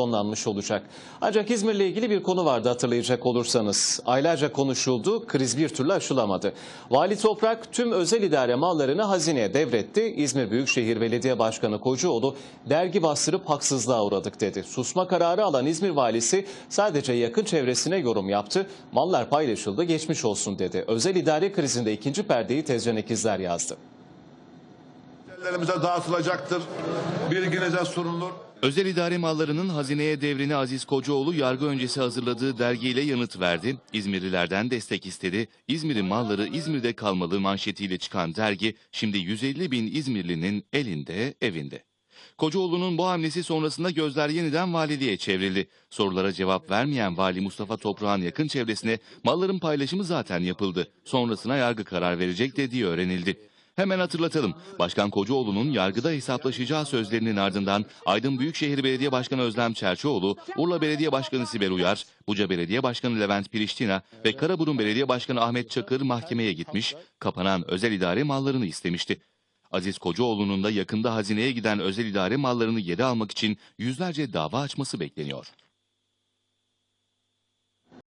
sonlanmış olacak. Ancak İzmir'le ilgili bir konu vardı hatırlayacak olursanız. Aylarca konuşuldu, kriz bir türlü aşılamadı. Vali Toprak tüm özel idare mallarını hazineye devretti. İzmir Büyükşehir Belediye Başkanı Kocaoğlu dergi bastırıp haksızlığa uğradık dedi. Susma kararı alan İzmir valisi sadece yakın çevresine yorum yaptı. Mallar paylaşıldı, geçmiş olsun dedi. Özel idare krizinde ikinci perdeyi Tezcan İkizler yazdı. Ellerimize dağıtılacaktır. Bilginize sunulur. Özel idare mallarının hazineye devrini Aziz Kocaoğlu yargı öncesi hazırladığı dergiyle yanıt verdi. İzmirlilerden destek istedi. İzmir'in malları İzmir'de kalmalı manşetiyle çıkan dergi şimdi 150 bin İzmirlinin elinde, evinde. Kocaoğlu'nun bu hamlesi sonrasında gözler yeniden valiliğe çevrildi. Sorulara cevap vermeyen vali Mustafa Toprak'ın yakın çevresine malların paylaşımı zaten yapıldı. Sonrasına yargı karar verecek dediği öğrenildi. Hemen hatırlatalım. Başkan Kocaoğlu'nun yargıda hesaplaşacağı sözlerinin ardından Aydın Büyükşehir Belediye Başkanı Özlem Çerçioğlu, Urla Belediye Başkanı Sibel Uyar, Buca Belediye Başkanı Levent Piriştina ve Karaburun Belediye Başkanı Ahmet Çakır mahkemeye gitmiş, kapanan özel idare mallarını istemişti. Aziz Kocaoğlu'nun da yakında hazineye giden özel idare mallarını geri almak için yüzlerce dava açması bekleniyor.